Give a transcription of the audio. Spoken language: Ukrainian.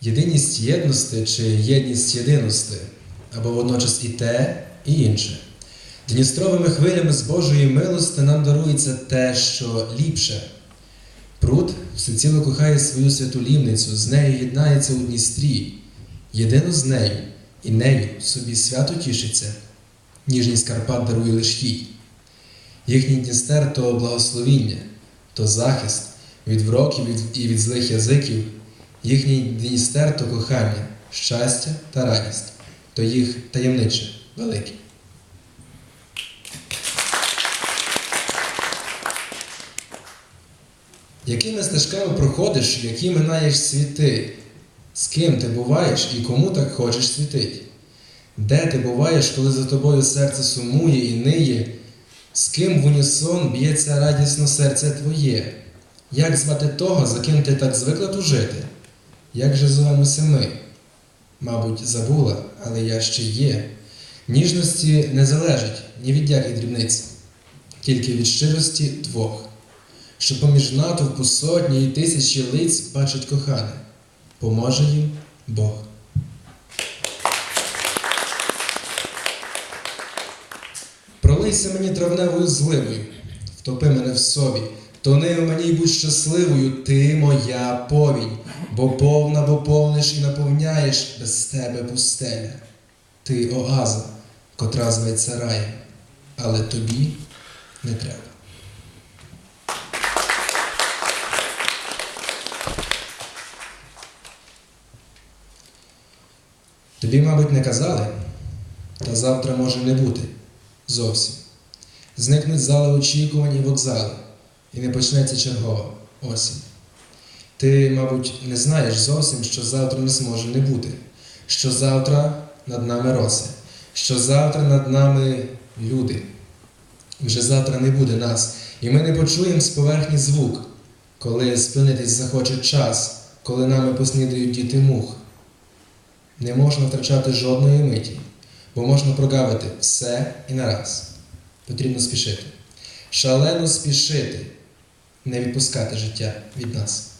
єдиність єдності чи єдність єдиності, або водночас і те, і інше. Дністровими хвилями з Божої милости нам дарується те, що ліпше. Пруд всеціло кохає свою святу лівницю, з нею єднається у Дністрі, єдино з нею, і нею собі свято тішиться. Ніжність Карпат дарує лиш їй. Їхній Дністер то благословіння, то захист від вроків і від злих язиків, їхній Дністер то кохання, щастя та радість, то їх таємниче, велике. Якими стежками проходиш, які минаєш світи? З ким ти буваєш і кому так хочеш світить? Де ти буваєш, коли за тобою серце сумує і ниє? З ким в унісон б'ється радісно серце твоє? Як звати того, за ким ти так звикла тужити? Як же зовемося ми? Мабуть, забула, але я ще є. Ніжності не залежить ні від яких дрібниць, тільки від щирості двох що поміж натовпу сотні і тисячі лиць бачить кохане. Поможе їм Бог. Пролийся мені травневою зливою, втопи мене в собі, тони в мені будь щасливою, ти моя повінь, бо повна, бо повниш і наповняєш без тебе пустеля. Ти оаза, котра зветься раєм, але тобі не треба. Тобі, мабуть, не казали, та завтра може не бути зовсім. Зникнуть зали очікувань і вокзали, і не почнеться чергова осінь. Ти, мабуть, не знаєш зовсім, що завтра не зможе не бути, що завтра над нами роси, що завтра над нами люди. Вже завтра не буде нас, і ми не почуємо з поверхні звук, коли спинитись захоче час, коли нами поснідають діти мух. Не можна втрачати жодної миті, бо можна прогавити все і нараз. Потрібно спішити. Шалено спішити, не відпускати життя від нас.